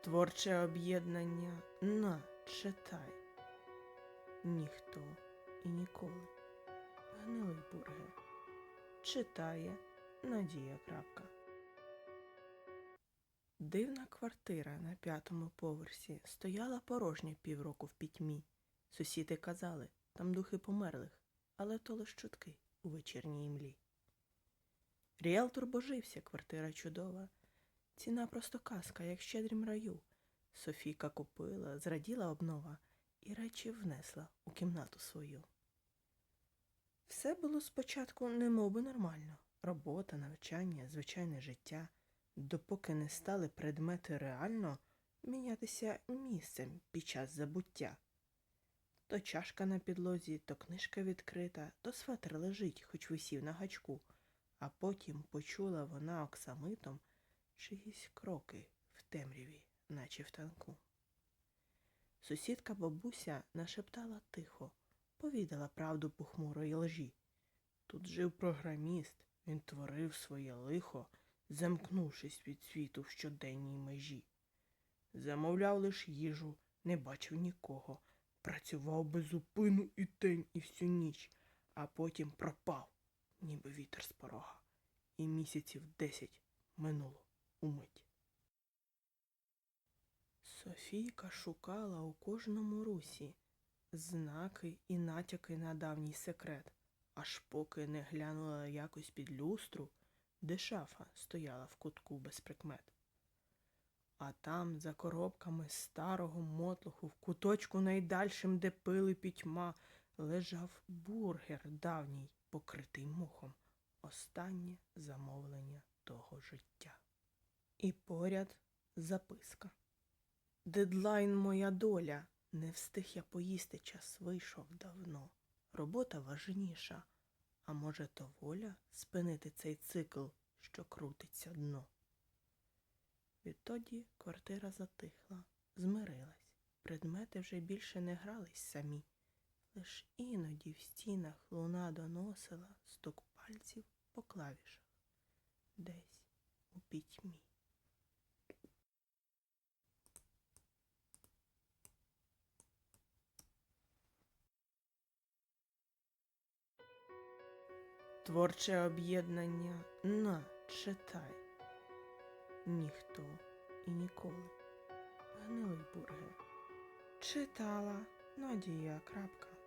Творче об'єднання на читай. Ніхто і ніколи. Гнилий бургер. Читає Надія Крапка. Дивна квартира на п'ятому поверсі стояла порожня півроку в пітьмі. Сусіди казали, там духи померлих, але то лиш чутки у вечірній імлі. Ріелтор божився, квартира чудова. Ціна просто казка, як щедрім раю. Софійка купила, зраділа обнова і речі внесла у кімнату свою. Все було спочатку немов би нормально. Робота, навчання, звичайне життя, допоки не стали предмети реально мінятися місцем під час забуття. То чашка на підлозі, то книжка відкрита, то светр лежить, хоч висів на гачку, а потім почула вона оксамитом чиїсь кроки в темряві, наче в танку. Сусідка бабуся нашептала тихо, повідала правду похмурої лжі. Тут жив програміст, він творив своє лихо, замкнувшись від світу в щоденній межі. Замовляв лиш їжу, не бачив нікого, працював без зупину і день, і всю ніч, а потім пропав, ніби вітер з порога, і місяців десять минуло умить. Софійка шукала у кожному русі знаки і натяки на давній секрет, аж поки не глянула якось під люстру, де шафа стояла в кутку без прикмет. А там, за коробками старого мотлуху, в куточку найдальшим, де пили пітьма, лежав бургер давній, покритий мухом, останнє замовлення того життя. І поряд записка. Дедлайн моя доля. Не встиг я поїсти, час вийшов давно. Робота важніша. А може, то воля спинити цей цикл, що крутиться дно. Відтоді квартира затихла, змирилась. Предмети вже більше не грались самі. Лиш іноді в стінах луна доносила стук пальців по клавішах. Десь у пітьмі. Творче об'єднання на читай. Ніхто і ніколи. Гнилий бурге. Читала Надія Крапка.